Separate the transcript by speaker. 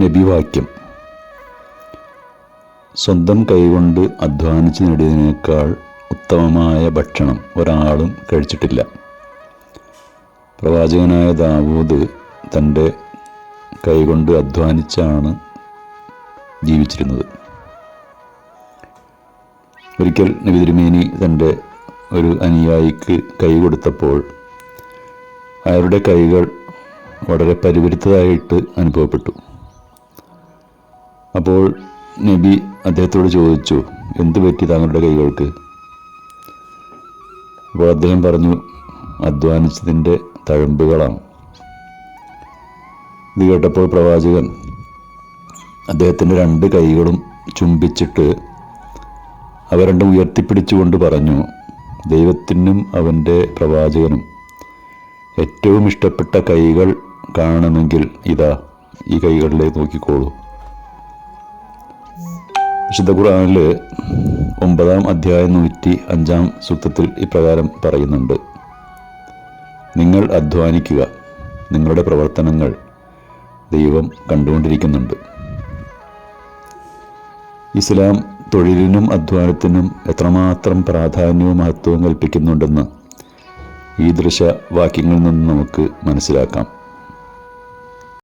Speaker 1: നബിവാക്യം. സ്വന്തം കൈകൊണ്ട് അധ്വാനിച്ച് നേടിയതിനേക്കാൾ ഉത്തമമായ ഭക്ഷണം ഒരാളും കഴിച്ചിട്ടില്ല. പ്രവാചകനായ ദാവൂദ് തന്റെ കൈകൊണ്ട് അധ്വാനിച്ചാണ് ജീവിച്ചിരുന്നത്. ഒരിക്കൽ നബി തിരുമേനി തന്റെ ഒരു അനുയായിക്ക് കൈ കൊടുത്തപ്പോൾ അയാളുടെ കൈകൾ വളരെ പരിവരുത്തതായിട്ട് അനുഭവപ്പെട്ടു. അപ്പോൾ നബി അദ്ദേഹത്തോട് ചോദിച്ചു എന്തു പറ്റി താങ്കളുടെ കൈകൾക്ക്? അപ്പോൾ അദ്ദേഹം പറഞ്ഞു അധ്വാനിച്ചതിന്റെ തഴമ്പുകളാണ്. ഇത് കേട്ടപ്പോൾ പ്രവാചകൻ അദ്ദേഹത്തിന്റെ രണ്ട് കൈകളും ചുംബിച്ചിട്ട് അവ രണ്ടും ഉയർത്തിപ്പിടിച്ചുകൊണ്ട് പറഞ്ഞു ദൈവത്തിനും അവന്റെ പ്രവാചകനും ഏറ്റവും ഇഷ്ടപ്പെട്ട കൈകൾ കാണണമെങ്കിൽ ഇതാ ഈ കൈകളിലേക്ക് നോക്കിക്കോളൂ. വിശുദ്ധ ഖുർആനിൽ ഒമ്പതാം അധ്യായം നൂറ്റി അഞ്ചാം സൂക്തത്തിൽ ഇപ്രകാരം പറയുന്നുണ്ട്. നിങ്ങൾ അധ്വാനിക്കുക. നിങ്ങളുടെ പ്രവർത്തനങ്ങൾ ദൈവം കണ്ടുകൊണ്ടിരിക്കുന്നുണ്ട്. ഇസ്ലാം തൊഴിലിനും അധ്വാനത്തിനും എത്രമാത്രം പ്രാധാന്യവും മഹത്വവും കൽപ്പിക്കുന്നുണ്ടെന്ന് ഈ ദൃശ്യവാക്യങ്ങളിൽ നിന്ന് നമുക്ക് മനസ്സിലാക്കാം.